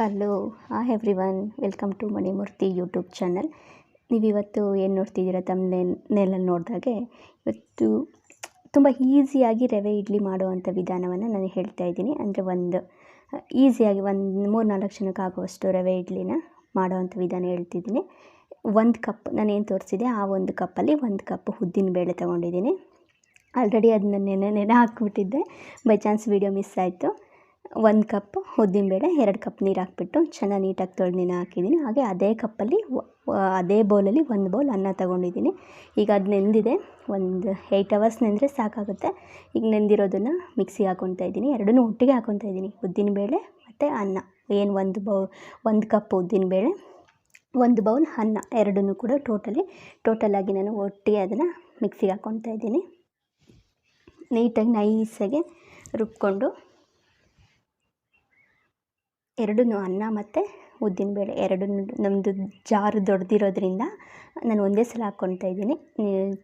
Hello, uh everyone welcome to Manimurthy YouTube channel ನೀವಿವತ್ತು ಏನು ನೋಡ್ತಿದ್ದೀರ ತಮ್ಮ ನೆಲಲ್ಲಿ ನೋಡಿದಾಗೆ? ಇವತ್ತು ತುಂಬ ಈಸಿಯಾಗಿ ರವೆ ಇಡ್ಲಿ ಮಾಡುವಂಥ ವಿಧಾನವನ್ನು ನಾನು ಹೇಳ್ತಾ ಇದ್ದೀನಿ. ಅಂದರೆ ಒಂದು ಈಸಿಯಾಗಿ ಒಂದು ಮೂರು ನಾಲ್ಕು ಜನಕ್ಕೆ ಆಗುವಷ್ಟು ರವೆ ಇಡ್ಲಿನ ಮಾಡುವಂಥ ವಿಧಾನ ಹೇಳ್ತಿದ್ದೀನಿ. ಒಂದು ಕಪ್ ನಾನು ಏನು ತೋರಿಸಿದೆ, ಆ ಒಂದು ಕಪ್ಪಲ್ಲಿ ಒಂದು ಕಪ್ ಉದ್ದಿನ ಬೇಳೆ ತೊಗೊಂಡಿದ್ದೀನಿ. ಆಲ್ರೆಡಿ ಅದನ್ನ ನೆನೆ ನೆನೆ ಹಾಕ್ಬಿಟ್ಟಿದ್ದೆ. ಬೈ ಚಾನ್ಸ್ ವೀಡಿಯೋ ಮಿಸ್ ಆಯಿತು. ಒಂದು ಕಪ್ ಉದ್ದಿನಬೇಳೆ, ಎರಡು ಕಪ್ ನೀರು ಹಾಕ್ಬಿಟ್ಟು ಚೆನ್ನಾಗಿ ನೀಟಾಗಿ ತೊಳೆದು ನೆನೆ ಹಾಕಿದ್ದೀನಿ. ಹಾಗೆ ಅದೇ ಕಪ್ಪಲ್ಲಿ ಅದೇ ಬೌಲಲ್ಲಿ ಒಂದು ಬೌಲ್ ಅನ್ನ ತೊಗೊಂಡಿದ್ದೀನಿ. ಈಗ ಅದು ನೆಂದಿದೆ. ಒಂದು ಏಯ್ಟ್ ಅವರ್ಸ್ ನೆಂದರೆ ಸಾಕಾಗುತ್ತೆ. ಈಗ ನೆಂದಿರೋದನ್ನು ಮಿಕ್ಸಿಗೆ ಹಾಕ್ಕೊತಾ ಇದ್ದೀನಿ. ಎರಡನ್ನೂ ಒಟ್ಟಿಗೆ ಹಾಕ್ಕೊತಾ ಇದ್ದೀನಿ. ಉದ್ದಿನಬೇಳೆ ಮತ್ತು ಅನ್ನ. ಏನು ಒಂದು ಬೌ, ಒಂದು ಕಪ್ ಉದ್ದಿನಬೇಳೆ, ಒಂದು ಬೌಲ್ ಅನ್ನ. ಎರಡನ್ನೂ ಕೂಡ ಟೋಟಲಿ ಟೋಟಲಾಗಿ ನಾನು ಒಟ್ಟಿಗೆ ಅದನ್ನು ಮಿಕ್ಸಿಗೆ ಹಾಕ್ಕೊತಾ ಇದ್ದೀನಿ. ನೀಟಾಗಿ ನೈಸಾಗಿ ರುಬ್ಕೊಂಡು ಎರಡನ್ನೂ ಅನ್ನ ಮತ್ತು ಉದ್ದಿನಬೇಳೆ ಎರಡನ್ನೂ ನಮ್ಮದು ಜಾರು ದೊಡ್ಡದಿರೋದ್ರಿಂದ ನಾನು ಒಂದೇ ಸಲ ಹಾಕ್ಕೊಳ್ತಾ ಇದ್ದೀನಿ.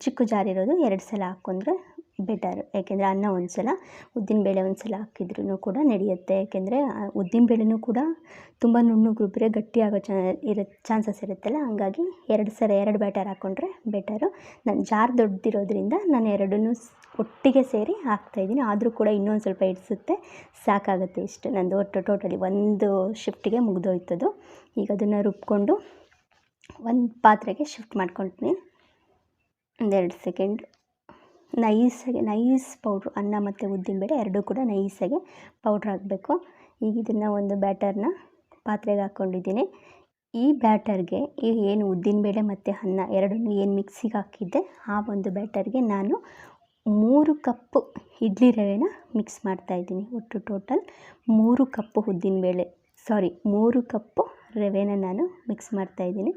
ಚಿಕ್ಕ ಜಾರ್ ಇರೋದು ಎರಡು ಸಲ ಹಾಕ್ಕೊಂಡ್ರೆ ಬೆಟರ್, ಯಾಕೆಂದರೆ ಅನ್ನ ಒಂದು ಸಲ ಉದ್ದಿನಬೇಳೆ ಒಂದು ಸಲ ಹಾಕಿದ್ರೂ ಕೂಡ ನಡೆಯುತ್ತೆ. ಯಾಕೆಂದರೆ ಉದ್ದಿನಬೇಳೆನೂ ಕೂಡ ತುಂಬ ನುಣ್ಣಗೆ ಗಟ್ಟಿಯಾಗೋ ಚ ಇರೋ ಚಾನ್ಸಸ್ ಇರುತ್ತಲ್ಲ, ಹಾಗಾಗಿ ಎರಡು ಸಲ ಎರಡು ಬ್ಯಾಟರ್ ಹಾಕ್ಕೊಂಡ್ರೆ ಬೆಟರು. ನಾನು, ಜಾರ್ ದೊಡ್ಡದಿರೋದ್ರಿಂದ ನಾನು ಎರಡನ್ನೂ ಒಟ್ಟಿಗೆ ಸೇರಿ ಹಾಕ್ತಾಯಿದ್ದೀನಿ ಆದರೂ ಕೂಡ ಇನ್ನೊಂದು ಸ್ವಲ್ಪ ಹಿಡಿಸುತ್ತೆ ಸಾಕಾಗುತ್ತೆ ಇಷ್ಟು. ನಂದು ಒಟ್ಟು ಟೋಟಲಿ ಒಂದು ಶಿಫ್ಟಿಗೆ ಮುಗಿದೋಯ್ತದು. ಈಗ ಅದನ್ನು ರುಬ್ಕೊಂಡು ಒಂದು ಪಾತ್ರೆಗೆ ಶಿಫ್ಟ್ ಮಾಡ್ಕೊಳ್ತೀನಿ. ಒಂದೆರಡು ಸೆಕೆಂಡ್ ನೈಸಾಗಿ, ನೈಸ್ ಪೌಡ್ರು, ಅನ್ನ ಮತ್ತು ಉದ್ದಿನಬೇಳೆ ಎರಡೂ ಕೂಡ ನೈಸಾಗಿ ಪೌಡ್ರ್ ಹಾಕಬೇಕು. ಈಗ ಇದನ್ನು ಒಂದು ಬ್ಯಾಟರ್ನ ಪಾತ್ರೆಗೆ ಹಾಕ್ಕೊಂಡಿದ್ದೀನಿ ಈ ಬ್ಯಾಟರ್ಗೆ ಈ ಏನು ಉದ್ದಿನಬೇಳೆ ಮತ್ತು ಅನ್ನ ಎರಡನ್ನೂ ಏನು ಮಿಕ್ಸಿಗೆ ಹಾಕಿದ್ದೆ, ಆ ಒಂದು ಬ್ಯಾಟರ್ಗೆ ನಾನು ಮೂರು ಕಪ್ಪು ಇಡ್ಲಿ ರವೆನ ಮಿಕ್ಸ್ ಮಾಡ್ತಾಯಿದ್ದೀನಿ ಒಟ್ಟು ಟೋಟಲ್ ಮೂರು ಕಪ್ಪು ಉದ್ದಿನಬೇಳೆ ಸಾರಿ, ಮೂರು ಕಪ್ಪು ರವೆನ ನಾನು ಮಿಕ್ಸ್ ಮಾಡ್ತಾಯಿದ್ದೀನಿ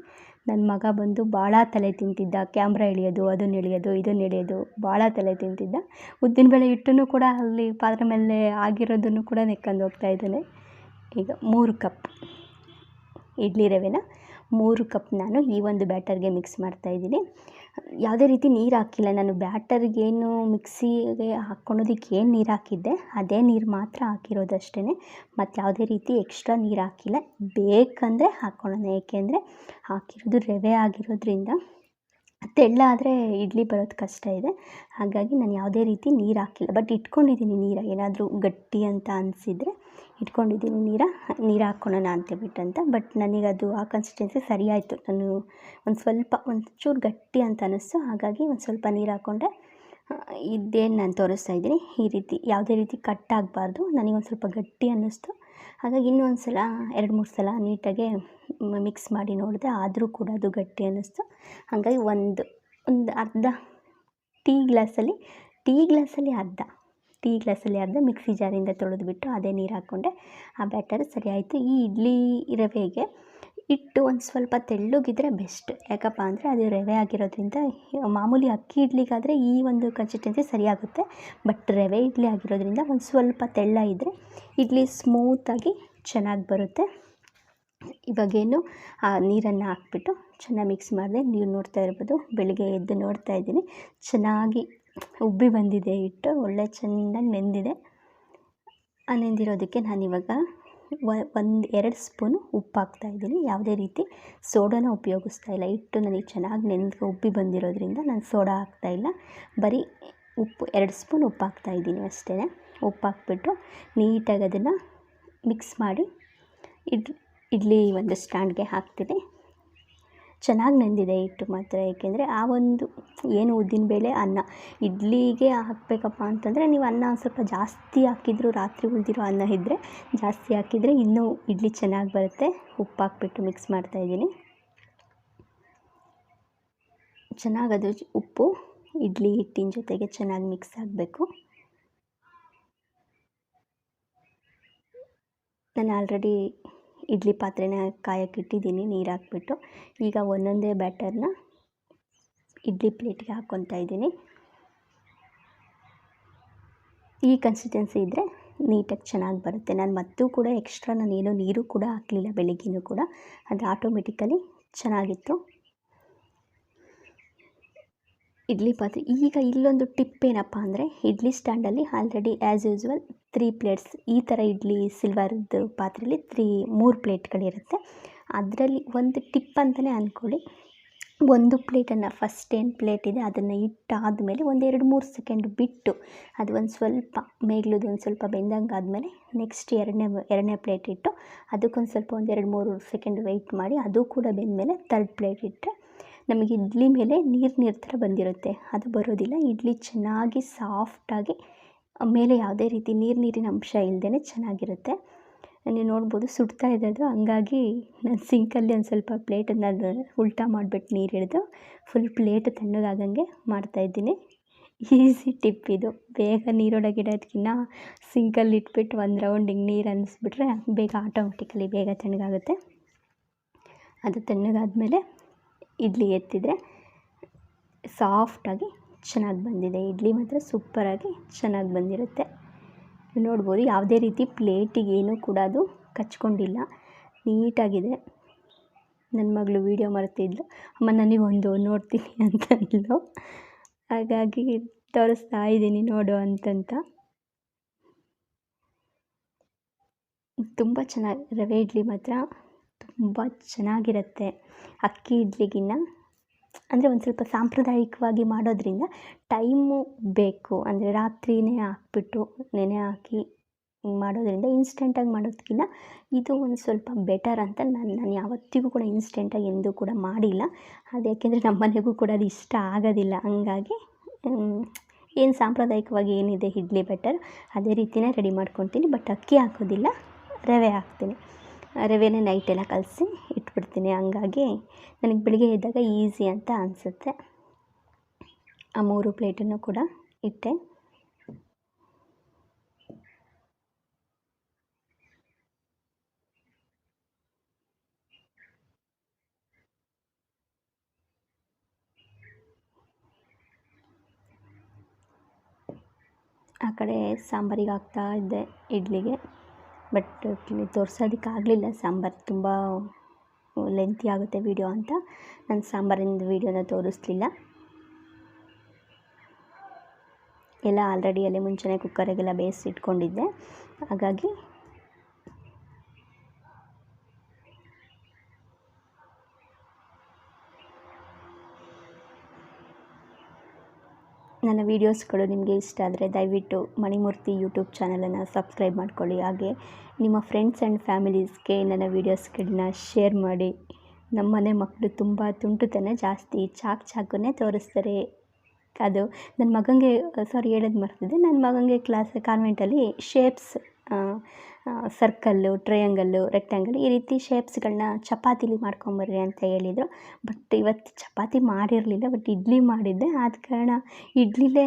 ನನ್ನ ಮಗ ಬಂದು ಭಾಳ ತಲೆ ತಿಂತಿದ್ದ. ಕ್ಯಾಮ್ರಾ ಎಳೆಯೋದು ಅದನ್ನು ಎಳೆಯೋದು ಇದನ್ನು ಎಳೆಯೋದು ಭಾಳ ತಲೆ ತಿಂತಿದ್ದ. ಉದ್ದಿನಬೇಳೆ ಹಿಟ್ಟನ್ನು ಕೂಡ ಅಲ್ಲಿ ಪಾತ್ರೆ ಮೇಲೆ ಆಗಿರೋದನ್ನು ಕೂಡ ನೆಕ್ಕೊಂಡು ಹೋಗ್ತಾಯಿದ್ದಾನೆ ಈಗ ಮೂರು ಕಪ್ ಇಡ್ಲಿ ರವೆನ, ಮೂರು ಕಪ್ ನಾನು ಈ ಒಂದು ಬ್ಯಾಟರ್ಗೆ ಮಿಕ್ಸ್ ಮಾಡ್ತಾಯಿದ್ದೀನಿ ಯಾವುದೇ ರೀತಿ ನೀರು ಹಾಕಿಲ್ಲ. ನಾನು ಬ್ಯಾಟರ್ಗೇನು ಮಿಕ್ಸಿಗೆ ಹಾಕ್ಕೊಳೋದಕ್ಕೆ ಏನು ನೀರು ಹಾಕಿದ್ದೆ, ಅದೇ ನೀರು ಮಾತ್ರ ಹಾಕಿರೋದಷ್ಟೇ ಮತ್ತು ಯಾವುದೇ ರೀತಿ ಎಕ್ಸ್ಟ್ರಾ ನೀರು ಹಾಕಿಲ್ಲ. ಬೇಕಂದರೆ ಹಾಕ್ಕೊಳ್ಳೋಣ. ಏಕೆಂದರೆ ಹಾಕಿರೋದು ರವೆ ಆಗಿರೋದ್ರಿಂದ ತೆಳ್ಳಾದರೆ ಇಡ್ಲಿ ಬರೋದು ಕಷ್ಟ ಇದೆ. ಹಾಗಾಗಿ ನಾನು ಯಾವುದೇ ರೀತಿ ನೀರು ಹಾಕಿಲ್ಲ. ಬಟ್ ಇಟ್ಕೊಂಡಿದ್ದೀನಿ ನೀರು. ಏನಾದರೂ ಗಟ್ಟಿ ಅಂತ ಅನಿಸಿದರೆ ಇಟ್ಕೊಂಡಿದ್ದೀನಿ ನೀರು. ನೀರು ಹಾಕ್ಕೊಳ್ಳೋಣ ಅಂತ ಬಟ್ ನನಗೆ ಅದು ಆ ಕನ್ಸಿಸ್ಟೆನ್ಸಿ ಸರಿ ಆಯಿತು. ನಾನು ಒಂದು ಸ್ವಲ್ಪ ಒಂದು ಚೂರು ಗಟ್ಟಿ ಅಂತ ಅನ್ನಿಸ್ತು ಹಾಗಾಗಿ ಒಂದು ಸ್ವಲ್ಪ ನೀರು ಹಾಕ್ಕೊಂಡೆ ಇದೇನು ನಾನು ತೋರಿಸ್ತಾ ಇದ್ದೀನಿ. ಈ ರೀತಿ ಯಾವುದೇ ರೀತಿ ಕಟ್ ನನಗೆ ಒಂದು ಸ್ವಲ್ಪ ಗಟ್ಟಿ ಅನ್ನಿಸ್ತು ಹಾಗಾಗಿ ಇನ್ನೊಂದು ಸಲ ಎರಡು ಮೂರು ಸಲ ನೀಟಾಗೆ ಮಿಕ್ಸ್ ಮಾಡಿ ನೋಡಿದೆ ಆದರೂ ಕೂಡ ಅದು ಗಟ್ಟಿ ಅನ್ನಿಸ್ತು. ಹಾಗಾಗಿ ಒಂದು ಒಂದು ಅರ್ಧ ಟೀ ಗ್ಲಾಸಲ್ಲಿ ಟೀ ಗ್ಲಾಸಲ್ಲಿ ಅರ್ಧ ಟೀ ಗ್ಲಾಸಲ್ಲಿ ಅರ್ಧ ಮಿಕ್ಸಿ ಜಾರಿಂದ ತೊಳೆದುಬಿಟ್ಟು ಅದೇ ನೀರು ಹಾಕ್ಕೊಂಡೆ. ಆ ಬ್ಯಾಟರ್ ಸರಿ ಆಯಿತು. ಈ ಇಡ್ಲಿ ರವೆಗೆ ಇಟ್ಟು ಒಂದು ಸ್ವಲ್ಪ ತೆಳ್ಳಗಿದ್ರೆ ಬೆಸ್ಟ್ ಯಾಕಪ್ಪ ಅಂದರೆ ಅದು ರವೆ ಆಗಿರೋದ್ರಿಂದ ಮಾಮೂಲಿ ಅಕ್ಕಿ ಇಡ್ಲಿಗಾದರೆ ಈ ಒಂದು ಕನ್ಸಿಸ್ಟೆನ್ಸಿ ಸರಿಯಾಗುತ್ತೆ ಬಟ್ ರವೆ ಇಡ್ಲಿ ಆಗಿರೋದ್ರಿಂದ ಒಂದು ಸ್ವಲ್ಪ ತೆಳ್ಳ ಇದ್ದರೆ ಇಡ್ಲಿ ಸ್ಮೂತಾಗಿ ಚೆನ್ನಾಗಿ ಬರುತ್ತೆ. ಇವಾಗೇನು, ಆ, ನೀರನ್ನು ಹಾಕ್ಬಿಟ್ಟು ಚೆನ್ನಾಗಿ ಮಿಕ್ಸ್ ಮಾಡಿದೆ, ನೀವು ನೋಡ್ತಾ ಇರ್ಬೋದು. ಬೆಳಗ್ಗೆ ಎದ್ದು ನೋಡ್ತಾ ಇದ್ದೀನಿ. ಚೆನ್ನಾಗಿ ಉಬ್ಬಿ ಬಂದಿದೆ ಹಿಟ್ಟು, ಒಳ್ಳೆ ಚೆನ್ನಾಗಿ ನೆಂದಿದೆ. ಆ, ನೆಂದಿರೋದಕ್ಕೆ ನಾನಿವಾಗ ಒಂದು ಎರಡು ಸ್ಪೂನು ಉಪ್ಪು ಹಾಕ್ತಾಯಿದ್ದೀನಿ ಯಾವುದೇ ರೀತಿ ಸೋಡಾನ ಉಪಯೋಗಿಸ್ತಾ ಇಲ್ಲ. ಹಿಟ್ಟು ನನಗೆ ಚೆನ್ನಾಗಿ ನೆಂದು, ಉಬ್ಬಿ ಬಂದಿರೋದ್ರಿಂದ ನಾನು ಸೋಡಾ ಹಾಕ್ತಾಯಿಲ್ಲ ಬರೀ ಉಪ್ಪು, ಎರಡು ಸ್ಪೂನ್ ಉಪ್ಪು ಹಾಕ್ತಾಯಿದ್ದೀನಿ ಅಷ್ಟೇ ಉಪ್ಪು ಹಾಕ್ಬಿಟ್ಟು ನೀಟಾಗಿ ಅದನ್ನು ಮಿಕ್ಸ್ ಮಾಡಿ ಇಡ್ ಇಡ್ಲಿ ಒಂದು ಸ್ಟ್ಯಾಂಡ್ಗೆ ಹಾಕ್ತೀನಿ ಚೆನ್ನಾಗಿ ನೆಂದಿದೆ ಹಿಟ್ಟು ಮಾತ್ರ, ಏಕೆಂದರೆ ಆ ಒಂದು ಏನು ಉದ್ದಿನಬೇಳೆ ಅನ್ನ. ಇಡ್ಲಿಗೆ ಹಾಕಬೇಕಪ್ಪ ಅಂತಂದರೆ ನೀವು ಅನ್ನ ಸ್ವಲ್ಪ ಜಾಸ್ತಿ ಹಾಕಿದ್ರು, ರಾತ್ರಿ ಉಳಿದಿರೋ ಅನ್ನ ಇದ್ದರೆ ಜಾಸ್ತಿ ಹಾಕಿದರೆ ಇನ್ನೂ ಇಡ್ಲಿ ಚೆನ್ನಾಗಿ ಬರುತ್ತೆ. ಉಪ್ಪು ಹಾಕ್ಬಿಟ್ಟು ಮಿಕ್ಸ್ ಮಾಡ್ತಾಯಿದ್ದೀನಿ ಚೆನ್ನಾಗಿ ಅದು ಉಪ್ಪು, ಇಡ್ಲಿ, ಹಿಟ್ಟಿನ ಜೊತೆಗೆ ಚೆನ್ನಾಗಿ ಮಿಕ್ಸ್ ಆಗಬೇಕು. ನಾನು ಆಲ್ರೆಡಿ ಇಡ್ಲಿ ಪಾತ್ರೆನ ಕಾಯಕ್ಕೆ ಇಟ್ಟಿದ್ದೀನಿ, ನೀರು ಹಾಕ್ಬಿಟ್ಟು. ಈಗ ಒಂದೊಂದೇ ಬ್ಯಾಟರ್ನ ಇಡ್ಲಿ ಪ್ಲೇಟ್ಗೆ ಹಾಕ್ಕೊತಾ ಇದ್ದೀನಿ. ಈ ಕನ್ಸಿಸ್ಟೆನ್ಸಿ ಇದ್ದರೆ ನೀಟಾಗಿ ಚೆನ್ನಾಗಿ ಬರುತ್ತೆ. ನಾನು ಮತ್ತೂ ಕೂಡ ಎಕ್ಸ್ಟ್ರಾ ನಾನು ಏನೂ ನೀರು ಕೂಡ ಹಾಕಲಿಲ್ಲ, ಬೆಳಗ್ಗೆನೂ ಕೂಡ. ಅದು ಆಟೋಮೆಟಿಕಲಿ ಚೆನ್ನಾಗಿತ್ತು. ಇಡ್ಲಿ ಪಾತ್ರೆ. ಈಗ ಇಲ್ಲೊಂದು ಟಿಪ್ ಏನಪ್ಪ ಅಂದರೆ, idli ಸ್ಟ್ಯಾಂಡಲ್ಲಿ already as usual three plates ಈ ಥರ ಇಡ್ಲಿ ಸಿಲ್ವರ್ದು ಪಾತ್ರೆಯಲ್ಲಿ ತ್ರೀ ಮೂರು ಪ್ಲೇಟ್ಗಳಿರುತ್ತೆ ಅದರಲ್ಲಿ ಒಂದು ಟಿಪ್ ಅಂತಲೇ ಅಂದ್ಕೊಳ್ಳಿ ಒಂದು ಪ್ಲೇಟನ್ನು ಫಸ್ಟ್ ಏನು ಪ್ಲೇಟ್ ಇದೆ, ಅದನ್ನು ಇಟ್ಟಾದಮೇಲೆ ಒಂದು ಎರಡು ಮೂರು ಸೆಕೆಂಡ್ ಬಿಟ್ಟು, ಅದು ಒಂದು ಸ್ವಲ್ಪ ಮೇಗ್ಲುದು, ಒಂದು ಸ್ವಲ್ಪ ಬೆಂದಂಗೆ ಆದಮೇಲೆ ನೆಕ್ಸ್ಟ್ ಎರಡನೇ ಎರಡನೇ ಪ್ಲೇಟ್ ಇಟ್ಟು, ಅದಕ್ಕೊಂದು ಸ್ವಲ್ಪ ಒಂದು ಎರಡು ಮೂರು ಸೆಕೆಂಡ್ ವೆಯ್ಟ್ ಮಾಡಿ, ಅದು ಕೂಡ ಬೆಂದಮೇಲೆ ತರ್ಡ್ ಪ್ಲೇಟ್ ಇಟ್ಟರೆ ನಮಗೆ ಇಡ್ಲಿ ಮೇಲೆ ನೀರು ನೀರು ಥರ ಬಂದಿರುತ್ತೆ. ಅದು ಬರೋದಿಲ್ಲ. ಇಡ್ಲಿ ಚೆನ್ನಾಗಿ ಸಾಫ್ಟಾಗಿ ಮೇಲೆ ಯಾವುದೇ ರೀತಿ ನೀರು ನೀರಿನ ಅಂಶ ಇಲ್ಲದೇ ಚೆನ್ನಾಗಿರುತ್ತೆ. ನೀವು ನೋಡ್ಬೋದು ಸುಡ್ತಾ ಇದೆ ಅದು ಹಂಗಾಗಿ ನಾನು ಸಿಂಕಲ್ಲಿ ಒಂದು ಸ್ವಲ್ಪ ಪ್ಲೇಟನ್ನು ಅದು ಉಲ್ಟಾ ಮಾಡಿಬಿಟ್ಟು ನೀರು ಹಿಡಿದು ಫುಲ್ ಪ್ಲೇಟ್ ತಣ್ಣಗಾಗಂಗೆ ಮಾಡ್ತಾಯಿದ್ದೀನಿ ಈಸಿ ಟಿಪ್ ಇದು. ಬೇಗ ನೀರೊಳಗೆ ಇಡೋದಕ್ಕಿಂತ ಸಿಂಕಲ್ಲಿ ಇಟ್ಬಿಟ್ಟು ಒಂದು ರೌಂಡ್ ನೀರು ಅನ್ನಿಸ್ಬಿಟ್ರೆ ಬೇಗ ಆಟೋಮೆಟಿಕಲಿ ಬೇಗ ತಣ್ಣಗಾಗುತ್ತೆ. ಅದು ತಣ್ಣಗಾದ್ಮೇಲೆ ಇಡ್ಲಿ ಎತ್ತಿದರೆ ಸಾಫ್ಟಾಗಿ ಚೆನ್ನಾಗಿ ಬಂದಿದೆ. ಇಡ್ಲಿ ಮಾತ್ರ ಸೂಪರಾಗಿ ಚೆನ್ನಾಗಿ ಬಂದಿರುತ್ತೆ. ನೋಡ್ಬೋದು, ಯಾವುದೇ ರೀತಿ ಪ್ಲೇಟಿಗೆ ಏನೂ ಕೂಡ ಅದು ಕಚ್ಕೊಂಡಿಲ್ಲ. ನೀಟಾಗಿದೆ. ನನ್ನ ಮಗಳು ವೀಡಿಯೋ ಮಾಡ್ತಿದ್ಲು ಅಮ್ಮ ನನಗೊಂದು ನೋಡ್ತೀನಿ ಅಂತ ಅಂತಂದ್ಲು ಹಾಗಾಗಿ ತೋರಿಸ್ತಾ ಇದ್ದೀನಿ ನೋಡು ಅಂತಂತ. ತುಂಬ ಚೆನ್ನಾಗಿ ರವೆ ಇಡ್ಲಿ ಮಾತ್ರ ತುಂಬ ಚೆನ್ನಾಗಿರುತ್ತೆ. ಅಕ್ಕಿ ಇಡ್ಲಿಗಿನ್ನ, ಅಂದರೆ ಒಂದು ಸ್ವಲ್ಪ ಸಾಂಪ್ರದಾಯಿಕವಾಗಿ ಮಾಡೋದ್ರಿಂದ ಟೈಮು ಬೇಕು. ಅಂದರೆ ರಾತ್ರಿಯೇ ಹಾಕ್ಬಿಟ್ಟು ನೆನೆ ಹಾಕಿ ಮಾಡೋದರಿಂದ ಇನ್ಸ್ಟೆಂಟಾಗಿ ಮಾಡೋದಕ್ಕಿಂತ ಇದು ಒಂದು ಸ್ವಲ್ಪ ಬೆಟರ್ ಅಂತ ನಾನು ನಾನು ಯಾವತ್ತಿಗೂ ಕೂಡ ಇನ್ಸ್ಟೆಂಟಾಗಿ ಎಂದೂ ಕೂಡ ಮಾಡಿಲ್ಲ. ಅದು ಯಾಕೆಂದರೆ ನಮ್ಮ ಮನೆಗೂ ಕೂಡ ಅದು ಇಷ್ಟ ಆಗೋದಿಲ್ಲ. ಹಂಗಾಗಿ ಏನು ಸಾಂಪ್ರದಾಯಿಕವಾಗಿ ಏನಿದೆ ಇಡ್ಲಿ ಬೆಟರ್ ಅದೇ ರೀತಿಯೇ ರೆಡಿ ಮಾಡ್ಕೊತೀನಿ. ಬಟ್ ಅಕ್ಕಿ ಹಾಕೋದಿಲ್ಲ, ರವೆ ಹಾಕ್ತೀನಿ. ರವೆನೇ ನೈಟೆಲ್ಲ ಕಲಸಿ ಇಟ್ಬಿಡ್ತೀನಿ. ಹಂಗಾಗಿ ನನಗೆ ಬೆಳಿಗ್ಗೆ ಎದ್ದಾಗ ಈಸಿ ಅಂತ ಅನಿಸುತ್ತೆ. ಆ ಮೂರು ಪ್ಲೇಟನ್ನು ಕೂಡ ಇಟ್ಟೆ. ಆ ಕಡೆ ಸಾಂಬಾರಿಗೆ ಹಾಕ್ತಾ ಇದ್ದೆ ಇಡ್ಲಿಗೆ. ಬಟ್ ತೋರ್ಸೋದಕ್ಕಾಗಲಿಲ್ಲ. ಸಾಂಬಾರು ತುಂಬ ಲೆಂತಿ ಆಗುತ್ತೆ ವೀಡಿಯೋ ಅಂತ. ನಾನು ಸಾಂಬಾರಿಂದ ವೀಡಿಯೋನ ತೋರಿಸ್ಲಿಲ್ಲ. ಎಲ್ಲ ಆಲ್ರೆಡಿ ಅಲ್ಲೇ ಮುಂಚೆನೇ ಕುಕ್ಕರಿಗೆಲ್ಲ ಬೇಯಿಸಿ ಇಟ್ಕೊಂಡಿದ್ದೆ ಹಾಗಾಗಿ ನನ್ನ ವೀಡಿಯೋಸ್ಗಳು ನಿಮಗೆ ಇಷ್ಟ ಆದರೆ ದಯವಿಟ್ಟು ಮಣಿಮೂರ್ತಿ ಯೂಟ್ಯೂಬ್ ಚಾನಲನ್ನು ಸಬ್ಸ್ಕ್ರೈಬ್ ಮಾಡ್ಕೊಳ್ಳಿ. ಹಾಗೆ ನಿಮ್ಮ ಫ್ರೆಂಡ್ಸ್ ಆ್ಯಂಡ್ ಫ್ಯಾಮಿಲೀಸ್ಗೆ ನನ್ನ ವೀಡಿಯೋಸ್ಗಳನ್ನ ಶೇರ್ ಮಾಡಿ. ನಮ್ಮ ಮನೆ ಮಕ್ಕಳು ತುಂಬ ತುಂಟುತನ ಜಾಸ್ತಿ ಚಾಕ್ ಚಾಕುನೇ ತೋರಿಸ್ತಾರೆ. ಅದು ನನ್ನ ಮಗನಿಗೆ ಸಾರಿ ಹೇಳೋದು ಮರ್ತಿದೆ ನನ್ನ ಮಗನಿಗೆ ಕ್ಲಾಸ್ ಕಾನ್ವೆಂಟಲ್ಲಿ ಶೇಪ್ಸ್ ಸರ್ಕಲ್ಲು ಟ್ರಯಾಂಗಲ್ಲು ರೆಕ್ಟ್ಯಾಂಗಲ್ ಈ ರೀತಿ ಶೇಪ್ಸ್ಗಳನ್ನ ಚಪಾತಿಲಿ ಮಾಡ್ಕೊಂಬರ್ರಿ ಅಂತ ಹೇಳಿದರು. ಬಟ್ ಇವತ್ತು ಚಪಾತಿ ಮಾಡಿರಲಿಲ್ಲ ಬಟ್ ಇಡ್ಲಿ ಮಾಡಿದ್ದೆ. ಆದ ಕಾರಣ ಇಡ್ಲಿಲೇ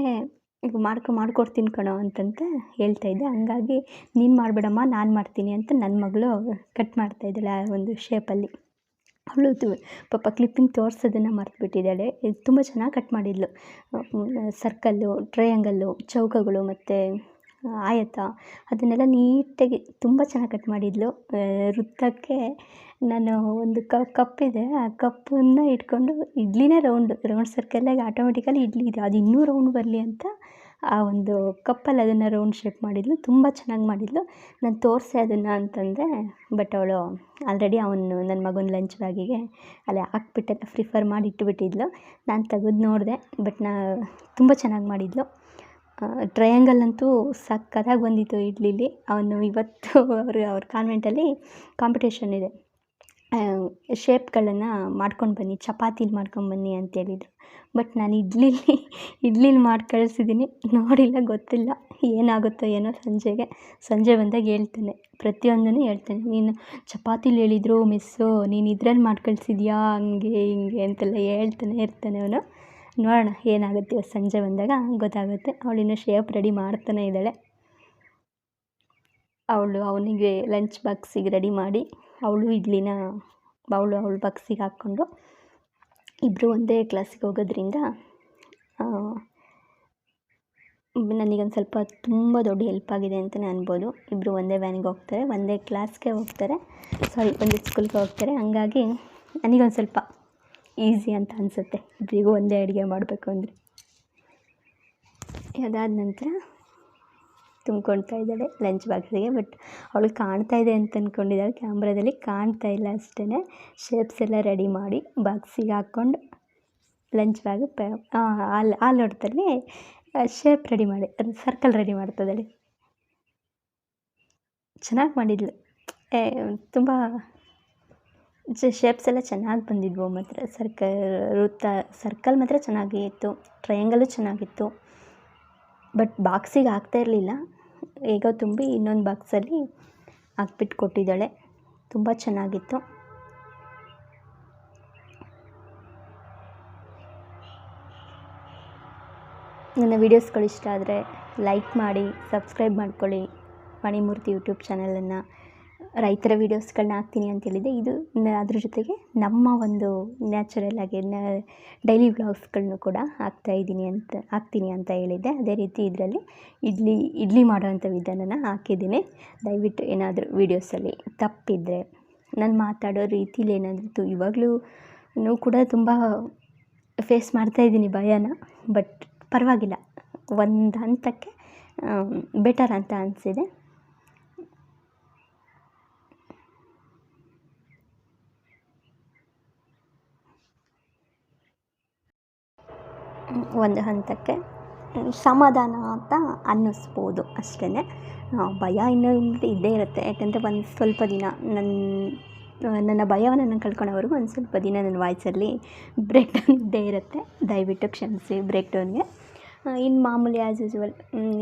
ಈಗ ಮಾಡ್ಕೊ, ಮಾಡ್ಕೊಡ್ತೀನಿ ಕಣೋ ಅಂತಂತ ಹೇಳ್ತಾ ಇದ್ದೆ. ಹಂಗಾಗಿ ನೀನು ಮಾಡಬೇಡಮ್ಮ, ನಾನು ಮಾಡ್ತೀನಿ ಅಂತ ನನ್ನ ಮಗಳು ಕಟ್ ಮಾಡ್ತಾಯಿದ್ದಾಳೆ ಆ ಒಂದು ಶೇಪಲ್ಲಿ ಅವಳು ಪಾಪ ಕ್ಲಿಪ್ಪಿಂಗ್ ತೋರಿಸೋದನ್ನು ಮರ್ತುಬಿಟ್ಟಿದ್ದಾಳೆ. ತುಂಬ ಚೆನ್ನಾಗಿ ಕಟ್ ಮಾಡಿದ್ಲು. ಸರ್ಕಲ್ಲು ಟ್ರಯಾಂಗಲ್ಲು ಚೌಕಗಳು ಮತ್ತು ಆಯತ. ಅದನ್ನೆಲ್ಲ ನೀಟಾಗಿ ತುಂಬ ಚೆನ್ನಾಗಿ ಕಟ್ ಮಾಡಿದ್ಲು. ವೃತ್ತಕ್ಕೆ ನಾನು ಒಂದು ಕಪ್ಪಿದೆ ಆ ಕಪ್ಪನ್ನು ಇಟ್ಕೊಂಡು ಇಡ್ಲಿನೇ ರೌಂಡ್ ರೌಂಡ್ ಸರ್ಕಲ್ಲಾಗಿ ಆಟೋಮೆಟಿಕಲಿ ಇಡ್ಲಿ ಇದೆ. ಅದು ಇನ್ನೂ ರೌಂಡ್ ಬರಲಿ ಅಂತ ಆ ಒಂದು ಕಪ್ಪಲ್ಲಿ ಅದನ್ನು ರೌಂಡ್ ಶೇಪ್ ಮಾಡಿದ್ಲು. ತುಂಬ ಚೆನ್ನಾಗಿ ಮಾಡಿದ್ಲು. ನಾನು ತೋರಿಸೆ ಅದನ್ನು ಅಂತಂದರೆ ಬಟ್ ಅವಳು ಆಲ್ರೆಡಿ ಅವನು ನನ್ನ ಮಗನ ಲಂಚ್ ಬ್ಯಾಗಿಗೆ ಅಲ್ಲೇ ಹಾಕ್ಬಿಟ್ಟೆ ಪ್ರಿಫರ್ ಮಾಡಿ ಇಟ್ಟುಬಿಟ್ಟಿದ್ಲು ನಾನು ತೆಗೆದು ನೋಡಿದೆ ಬಟ್ ನಾ ತುಂಬ ಚೆನ್ನಾಗಿ ಮಾಡಿದ್ಲು. ಟ್ರಯಾಂಗಲ್ ಅಂತೂ ಸಕ್ಕತ್ತಾಗಿ ಬಂದಿತ್ತು ಇಡ್ಲಿಲಿ. ಅವನು ಇವತ್ತು ಅವರು, ಅವ್ರ ಕಾನ್ವೆಂಟಲ್ಲಿ ಕಾಂಪಿಟೇಷನ್ ಇದೆ. ಶೇಪ್ಗಳನ್ನು ಮಾಡ್ಕೊಂಡು ಬನ್ನಿ, ಚಪಾತಿಲಿ ಮಾಡ್ಕೊಂಬನ್ನಿ ಅಂತೇಳಿದರು ಬಟ್ ನಾನು ಇಡ್ಲಿಲಿ ಇಡ್ಲಿಲಿ ಮಾಡಿ ಕಳಿಸಿದ್ದೀನಿ ನೋಡಿಲ್ಲ, ಗೊತ್ತಿಲ್ಲ. ಏನಾಗುತ್ತೋ ಏನೋ ಸಂಜೆಗೆ. ಸಂಜೆ ಬಂದಾಗ ಹೇಳ್ತಾನೆ. ಪ್ರತಿಯೊಂದನ್ನು ಹೇಳ್ತಾನೆ. ನೀನು ಚಪಾತಿಲಿ ಹೇಳಿದ್ರು ಮಿಸ್ಸು ನೀನು ಇದ್ರಲ್ಲಿ ಮಾಡಿ ಕಳಿಸಿದ್ಯಾ, ಹಂಗೆ, ಹಿಂಗೆ ಅಂತೆಲ್ಲ ಹೇಳ್ತಾನೆ ಇರ್ತಾನೆ ಅವನು. ನೋಡೋಣ, ಏನಾಗುತ್ತೆ? ಸಂಜೆ ಬಂದಾಗ ಗೊತ್ತಾಗುತ್ತೆ. ಅವಳಿನ್ನೂ ಶೇಪ್ ರೆಡಿ ಮಾಡ್ತಾನೆ ಇದ್ದಾಳೆ. ಅವಳು ಅವನಿಗೆ ಲಂಚ್ ಬಾಕ್ಸಿಗೆ ರೆಡಿ ಮಾಡಿ, ಅವಳು ಇಡ್ಲಿನ ಅವಳು ಅವಳು ಬಾಕ್ಸಿಗೆ ಹಾಕ್ಕೊಂಡು ಇಬ್ಬರು ಒಂದೇ ಕ್ಲಾಸಿಗೆ ಹೋಗೋದ್ರಿಂದ ನನಗೊಂದು ಸ್ವಲ್ಪ ತುಂಬ ದೊಡ್ಡ ಹೆಲ್ಪ್ ಆಗಿದೆ ಅಂತಲೇ ಅನ್ಬೋದು. ಇಬ್ಬರು ಒಂದೇ ವ್ಯಾನಿಗೆ ಹೋಗ್ತಾರೆ, ಒಂದೇ ಕ್ಲಾಸ್ಗೆ ಹೋಗ್ತಾರೆ. ಸಾರಿ ಒಂದೇ ಸ್ಕೂಲ್ಗೆ ಹೋಗ್ತಾರೆ. ಹಂಗಾಗಿ ನನಗೊಂದು ಸ್ವಲ್ಪ ಈಸಿ ಅಂತ ಅನಿಸುತ್ತೆ. ಇಬ್ಬರಿಗೂ ಒಂದೇ ಅಡುಗೆ ಮಾಡಬೇಕು ಅಂದರೆ. ಅದಾದ ನಂತರ ತುಂಬ್ಕೊಳ್ತಾ ಇದ್ದಾಳೆ ಲಂಚ್ ಬಾಕ್ಸಿಗೆ ಬಟ್ ಅವಳು ಕಾಣ್ತಾ ಇದೆ ಅಂತ ಅಂದ್ಕೊಂಡಿದ್ದಾಳೆ ಕ್ಯಾಮ್ರಾದಲ್ಲಿ ಕಾಣ್ತಾ ಇಲ್ಲ ಅಷ್ಟೇ ಶೇಪ್ಸ್ ಎಲ್ಲ ರೆಡಿ ಮಾಡಿ ಬಾಕ್ಸಿಗೆ ಹಾಕ್ಕೊಂಡು ಲಂಚ್ ಬ್ಯಾಗ್ ಅಲ್ಲಿ ಆ ಲೋಟದಲ್ಲಿ ಶೇಪ್ ರೆಡಿ ಮಾಡಿ ಸರ್ಕಲ್ ರೆಡಿ ಮಾಡ್ತದಳೆ ಚೆನ್ನಾಗಿ ಮಾಡಿದ್ಲು. ತುಂಬ ಶೇಪ್ಸ್ ಎಲ್ಲ ಚೆನ್ನಾಗಿ ಬಂದಿದ್ವು ಮಾತ್ರ ಸರ್ಕಲ್ ವೃತ್ತ ಸರ್ಕಲ್ ಮಾತ್ರ ಚೆನ್ನಾಗೇ ಇತ್ತು ಟ್ರಯಾಂಗಲ್ಲು ಚೆನ್ನಾಗಿತ್ತು. ಬಟ್ ಬಾಕ್ಸಿಗೆ ಹಾಕ್ತಾ ಇರಲಿಲ್ಲ. ಹೇಗೋ ತುಂಬಿ ಇನ್ನೊಂದು ಬಾಕ್ಸಲ್ಲಿ ಹಾಕ್ಬಿಟ್ಟು ಕೊಟ್ಟಿದ್ದಾಳೆ. ತುಂಬ ಚೆನ್ನಾಗಿತ್ತು. ನನ್ನ ವೀಡಿಯೋಸ್ಗಳು ಇಷ್ಟ ಆದರೆ ಲೈಕ್ ಮಾಡಿ ಸಬ್ಸ್ಕ್ರೈಬ್ ಮಾಡ್ಕೊಳ್ಳಿ. ಮಣಿಮೂರ್ತಿ ಯೂಟ್ಯೂಬ್ ಚಾನಲನ್ನು ರೈತರ ವೀಡಿಯೋಸ್ಗಳನ್ನ ಹಾಕ್ತೀನಿ ಅಂತ ಹೇಳಿದ್ದೆ. ಇದು ಅದ್ರ ಜೊತೆಗೆ ನಮ್ಮ ಒಂದು ನ್ಯಾಚುರಲ್ ಆಗಿ ಡೈಲಿ ವ್ಲಾಗ್ಸ್ಗಳನ್ನು ಕೂಡ ಹಾಕ್ತಾ ಇದ್ದೀನಿ ಅಂತ, ಹಾಕ್ತೀನಿ ಅಂತ ಹೇಳಿದ್ದೆ. ಅದೇ ರೀತಿ ಇದರಲ್ಲಿ ಇಡ್ಲಿ ಇಡ್ಲಿ ಮಾಡೋವಂಥ ವಿಧಾನನ ಹಾಕಿದ್ದೀನಿ. ದಯವಿಟ್ಟು ಏನಾದರೂ ವೀಡಿಯೋಸಲ್ಲಿ ತಪ್ಪಿದ್ದರೆ ನಾನು ಮಾತಾಡೋ ರೀತಿಲಿ ಏನಾದರೂ ಇವಾಗಲೂ ಕೂಡ ತುಂಬ ಫೇಸ್ ಮಾಡ್ತಾ ಇದ್ದೀನಿ ಭಯನ, ಬಟ್ ಪರವಾಗಿಲ್ಲ. ಒಂದು ಹಂತಕ್ಕೆ ಬೆಟರ್ ಅಂತ ಅನಿಸಿದೆ. ಒಂದು ಹಂತಕ್ಕೆ ಸಮಾಧಾನ ಅಂತ ಅನ್ನಿಸ್ಬೋದು ಅಷ್ಟೇ. ಭಯ ಇನ್ನೂ ಇದ್ದೇ ಇರುತ್ತೆ. ಯಾಕಂದರೆ ಒಂದು ಸ್ವಲ್ಪ ದಿನ ನನ್ನ ನನ್ನ ಭಯವನ್ನು ನಾನು ಕಳ್ಕೊಳ್ಳೋವರೆಗೂ ಒಂದು ಸ್ವಲ್ಪ ದಿನ ನನ್ನ ವಾಯ್ಸಲ್ಲಿ ಬ್ರೇಕ್ ಡೌನ್ ಇದ್ದೇ ಇರುತ್ತೆ. ದಯವಿಟ್ಟು ಕ್ಷಮಿಸಿ ಬ್ರೇಕ್ ಡೌನ್ಗೆ ಇನ್ನು ಮಾಮೂಲಿ ಆ್ಯಸ್ ಯೂಸ್ವಲ್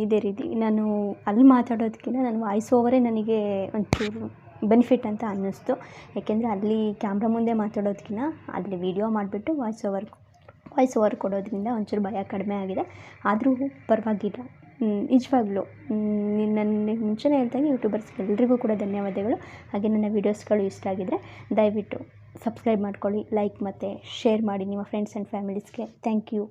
ಇದೇ ರೀತಿ. ನಾನು ಅಲ್ಲಿ ಮಾತಾಡೋದಕ್ಕಿಂತ ನಾನು ವಾಯ್ಸ್ ಓವರೇ ನನಗೆ ಒಂಚೂರು ಬೆನಿಫಿಟ್ ಅಂತ ಅನ್ನಿಸ್ತು. ಯಾಕೆಂದರೆ ಅಲ್ಲಿ ಕ್ಯಾಮ್ರಾ ಮುಂದೆ ಮಾತಾಡೋದಕ್ಕಿಂತ ಅಲ್ಲಿ ವೀಡಿಯೋ ಮಾಡಿಬಿಟ್ಟು ವಾಯ್ಸ್ ಓವರ್ ವಾಯ್ಸ್ ಓವರ್ ಕೊಡೋದ್ರಿಂದ ಒಂಚೂರು ಭಯ ಕಡಿಮೆ ಆಗಿದೆ. ಆದರೂ ಪರವಾಗಿಲ್ಲ. ನಿಜವಾಗ್ಲೂ. ನನ್ನ ಮುಂಚೆನೇ ಹೇಳ್ದಂಗೆ ಯೂಟ್ಯೂಬರ್ಸ್ಗೆ ಎಲ್ರಿಗೂ ಕೂಡ ಧನ್ಯವಾದಗಳು. ಹಾಗೆ ನನ್ನ ವೀಡಿಯೋಸ್ಗಳು ಇಷ್ಟ ಆಗಿದ್ದರೆ ದಯವಿಟ್ಟು ಸಬ್ಸ್ಕ್ರೈಬ್ ಮಾಡ್ಕೊಳ್ಳಿ, ಲೈಕ್ ಮತ್ತು ಶೇರ್ ಮಾಡಿ ನಿಮ್ಮ ಫ್ರೆಂಡ್ಸ್ ಆ್ಯಂಡ್ ಫ್ಯಾಮಿಲೀಸ್ಗೆ. Thank you.